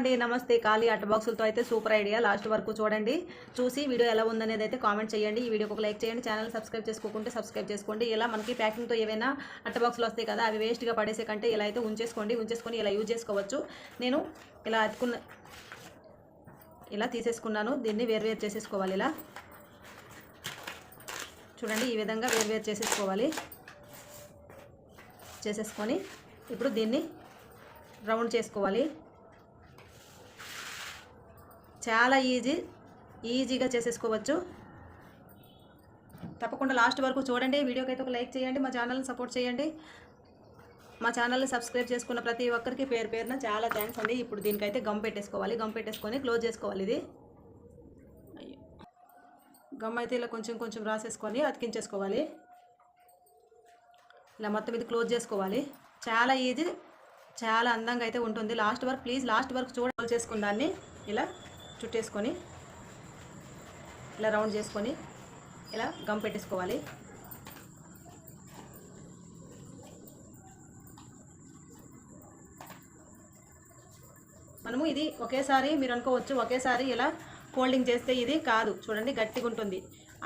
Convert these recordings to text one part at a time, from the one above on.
అండి నమస్తే ఖాళీ అట్ట బాక్సులతో అయితే సూపర్ ఐడియా. లాస్ట్ వరకు చూడండి. చూసి వీడియో ఎలా ఉందనేది అయితే కామెంట్ చేయండి. ఈ వీడియోకి ఒక లైక్ చేయండి. ఛానల్ సబ్స్క్రైబ్ చేసుకోకుంటే సబ్స్క్రైబ్ చేసుకోండి. ఇలా మనకి ప్యాకింగ్తో ఏవైనా అట్ట బాక్సులు వస్తాయి కదా అవి వేస్ట్గా పడేసే కంటే ఇలా అయితే ఉంచేసుకోండి. ఉంచేసుకొని ఇలా యూజ్ చేసుకోవచ్చు. నేను ఇలా అతుకున్న ఇలా తీసేసుకున్నాను. దీన్ని వేరువేరు చేసేసుకోవాలి ఇలా. చూడండి ఈ విధంగా వేరువేరు చేసేసుకోవాలి. చేసేసుకొని ఇప్పుడు దీన్ని రౌండ్ చేసుకోవాలి. చాలా ఈజీ ఈజీగా చేసేసుకోవచ్చు. తప్పకుండా లాస్ట్ వరకు చూడండి. వీడియోకి అయితే ఒక లైక్ చేయండి. మా ఛానల్ని సపోర్ట్ చేయండి. మా ఛానల్ని సబ్స్క్రైబ్ చేసుకున్న ప్రతి ఒక్కరికి పేరు పేరున చాలా థ్యాంక్స్ అండి. ఇప్పుడు దీనికైతే గమ్ పెట్టేసుకోవాలి. గమ్ పెట్టేసుకొని క్లోజ్ చేసుకోవాలి ఇది. గమ్ అయితే ఇలా కొంచెం కొంచెం రాసేసుకొని అతికించేసుకోవాలి. ఇలా మొత్తం ఇది క్లోజ్ చేసుకోవాలి. చాలా ఈజీ చాలా అందంగా అయితే ఉంటుంది. లాస్ట్ వరకు ప్లీజ్ లాస్ట్ వరకు చూడ చేసుకున్న దాన్ని ఇలా చుట్టేసుకొని ఇలా రౌండ్ చేసుకొని ఇలా గమ్ పెట్టేసుకోవాలి. మనము ఇది ఒకేసారి మీరు అనుకోవచ్చు ఒకేసారి ఇలా ఫోల్డింగ్ చేస్తే ఇది కాదు. చూడండి గట్టిగా ఉంటుంది.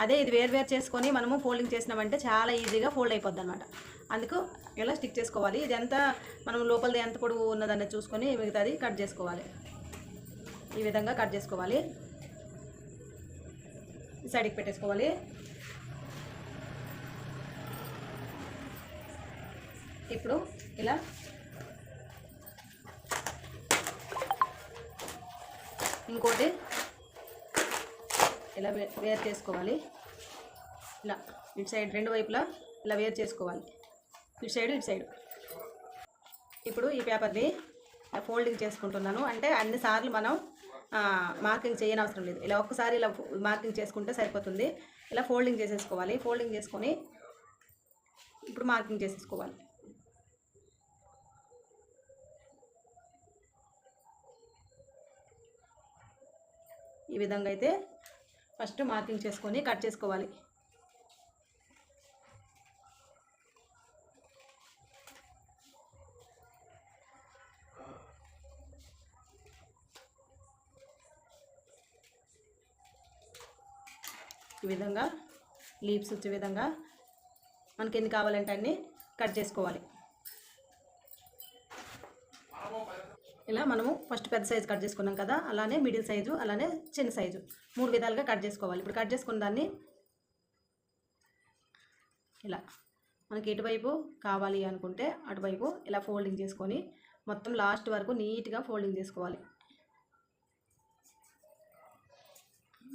అదే ఇది వేర్వేరు చేసుకొని మనము ఫోల్డింగ్ చేసినామంటే చాలా ఈజీగా ఫోల్డ్ అయిపోద్ది అనమాట అందుకు ఇలా స్టిక్ చేసుకోవాలి. ఇది ఎంత మనం లోపలది ఎంత పొడవు ఉన్నదన్నది చూసుకొని మిగతాది కట్ చేసుకోవాలి. ఈ విధంగా కట్ చేసుకోవాలి. సైడ్కి పెట్టేసుకోవాలి. ఇప్పుడు ఇలా ఇంకోటి ఇలా వే వేరు చేసుకోవాలి. ఇలా ఇటు సైడ్ రెండు వైపులా ఇలా వేరు చేసుకోవాలి. ఇటు సైడ్ ఇటు సైడ్. ఇప్పుడు ఈ పేపర్ని ఫోల్డింగ్ చేసుకుంటున్నాను. అంటే అన్ని సార్లు మనం మార్కింగ్ చేయని అవసరం లేదు. ఇలా ఒక్కసారి ఇలా మార్కింగ్ చేసుకుంటే సరిపోతుంది. ఇలా ఫోల్డింగ్ చేసేసుకోవాలి. ఫోల్డింగ్ చేసుకొని ఇప్పుడు మార్కింగ్ చేసేసుకోవాలి. ఈ విధంగా అయితే ఫస్ట్ మార్కింగ్ చేసుకొని కట్ చేసుకోవాలి. ఈ విధంగా లీవ్స్ వచ్చే విధంగా మనకి ఎన్ని కావాలంటే అన్ని కట్ చేసుకోవాలి. ఇలా మనము ఫస్ట్ పెద్ద సైజు కట్ చేసుకున్నాం కదా అలానే మిడిల్ సైజు అలానే చిన్న సైజు మూడు విధాలుగా కట్ చేసుకోవాలి. ఇప్పుడు కట్ చేసుకున్న దాన్ని ఇలా మనకి ఎటువైపు కావాలి అనుకుంటే అటువైపు ఇలా ఫోల్డింగ్ చేసుకొని మొత్తం లాస్ట్ వరకు నీట్గా ఫోల్డింగ్ చేసుకోవాలి.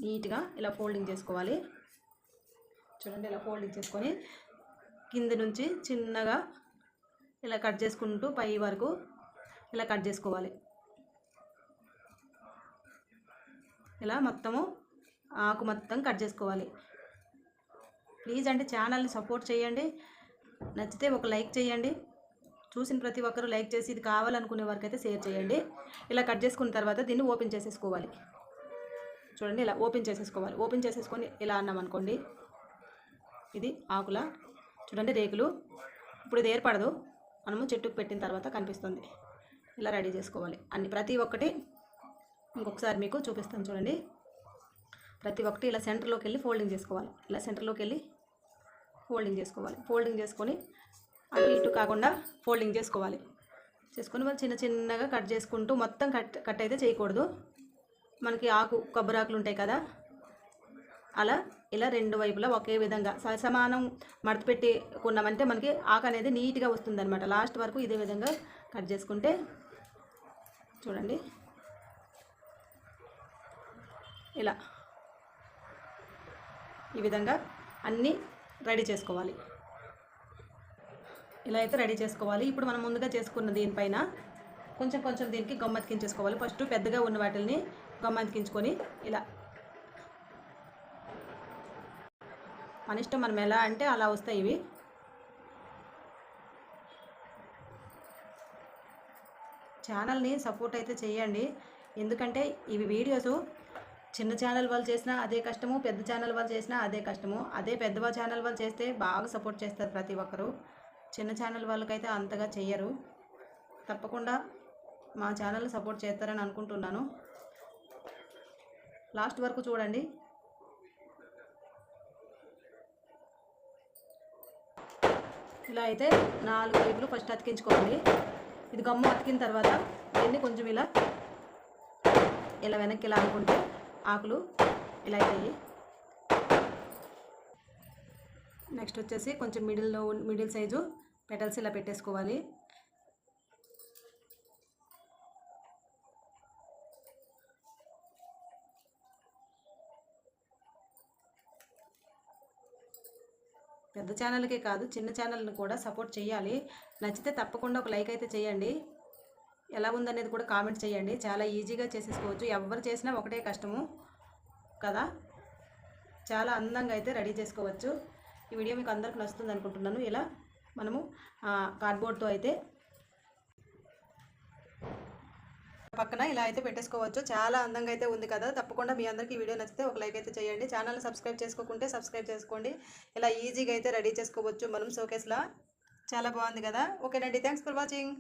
నీట్గా ఇలా ఫోల్డింగ్ చేసుకోవాలి. చూడండి ఇలా ఫోల్డింగ్ చేసుకొని కింద నుంచి చిన్నగా ఇలా కట్ చేసుకుంటూ పై వరకు ఇలా కట్ చేసుకోవాలి. ఇలా మొత్తము ఆకు మొత్తం కట్ చేసుకోవాలి. ప్లీజ్ అండి ఛానల్ని సపోర్ట్ చేయండి. నచ్చితే ఒక లైక్ చేయండి. చూసిన ప్రతి ఒక్కరూ లైక్ చేసి ఇది కావాలనుకునే వరకు అయితే షేర్ చేయండి. ఇలా కట్ చేసుకున్న తర్వాత దీన్ని ఓపెన్ చేసేసుకోవాలి. చూడండి ఇలా ఓపెన్ చేసేసుకోవాలి. ఓపెన్ చేసేసుకొని ఇలా అన్నాం అనుకోండి. ఇది ఆకుల చూడండి రేకులు. ఇప్పుడు ఇది ఏర్పడదు. మనము చెట్టుకు పెట్టిన తర్వాత కనిపిస్తుంది. ఇలా రెడీ చేసుకోవాలి. అన్ని ప్రతి ఒక్కటి ఇంకొకసారి మీకు చూపిస్తాను చూడండి. ప్రతి ఒక్కటి ఇలా సెంటర్లోకి వెళ్ళి ఫోల్డింగ్ చేసుకోవాలి. ఇలా సెంటర్లోకి వెళ్ళి ఫోల్డింగ్ చేసుకోవాలి. ఫోల్డింగ్ చేసుకొని అటు ఇటు కాకుండా ఫోల్డింగ్ చేసుకోవాలి. చేసుకొని మనం చిన్న చిన్నగా కట్ చేసుకుంటూ మొత్తం కట్ కట్ అయితే చేయకూడదు. మనకి ఆకు కొబ్బరి ఆకులు ఉంటాయి కదా? అలా ఇలా రెండు వైపులా ఒకే విధంగా స- సమానం మడత పెట్టి కొన్నామంటే మనకి ఆకు అనేది నీట్గా వస్తుంది అనమాట లాస్ట్ వరకు ఇదే విధంగా కట్ చేసుకుంటే చూడండి. ఇలా. ఈ విధంగా అన్నీ రెడీ చేసుకోవాలి. ఇలా అయితే రెడీ చేసుకోవాలి. ఇప్పుడు మనం ముందుగా చేసుకున్న దీనిపైన కొంచెం కొంచెం దీనికి గమ్మతికించేసుకోవాలి. ఫస్ట్ పెద్దగా ఉన్న వాటిని గమ్మతికించుకొని ఇలా. మన ఇష్టం మనం ఎలా అంటే అలా వస్తాయి ఇవి. ఛానల్ని సపోర్ట్ అయితే చేయండి. ఎందుకంటే ఇవి వీడియోస్ చిన్న ఛానల్ వాళ్ళు చేసినా అదే కష్టము పెద్ద ఛానల్ వాళ్ళు చేసినా అదే కష్టము. అదే పెద్ద ఛానల్ వాళ్ళు చేస్తే బాగా సపోర్ట్ చేస్తారు ప్రతి ఒక్కరు. చిన్న ఛానల్ వాళ్ళకైతే అంతగా చెయ్యరు. తప్పకుండా మా ఛానల్ సపోర్ట్ చేస్తారని అనుకుంటున్నాను. లాస్ట్ వరకు చూడండి. ఇలా అయితే నాలుగు వైపులు ఫస్ట్ అతికించుకోవాలి ఇది గమ్ము అతికిన తర్వాత దీన్ని కొంచెం ఇలా ఇలా వెనక్కి ఇలా అనుకుంటే ఆకులు ఇలా అవుతాయి నెక్స్ట్ వచ్చేసి కొంచెం మిడిల్లో మిడిల్ సైజు పెటల్స్ ఇలా పెట్టేసుకోవాలి. పెద్ద ఛానల్కే కాదు చిన్న ఛానల్ని కూడా సపోర్ట్ చేయాలి. నచ్చితే తప్పకుండా ఒక లైక్ అయితే చేయండి. ఎలా ఉందనేది కూడా కామెంట్ చేయండి. చాలా ఈజీగా చేసేసుకోవచ్చు. ఎవరు చేసినా ఒకటే కష్టము కదా? చాలా అందంగా అయితే రెడీ చేసుకోవచ్చు. ఈ వీడియో మీకు అందరికి నచ్చుతుంది అనుకుంటున్నాను. ఇలా మనము కార్డ్బోర్డ్తో అయితే పక్కన ఇలా అయితే పెట్టేసుకోవచ్చు. చాలా అందంగా అయితే ఉంది కదా. తప్పకుండా మీ అందరికీ వీడియో నచ్చితే ఒక లైక్ అయితే చేయండి. ఛానల్ సబ్స్క్రైబ్ చేసుకోకుంటే సబ్స్క్రైబ్ చేసుకోండి. ఇలా ఈజీగా అయితే రెడీ చేసుకోవచ్చు మనం షోకేస్లా. చాలా బాగుంది కదా. ఓకేనండి. Thanks for watching.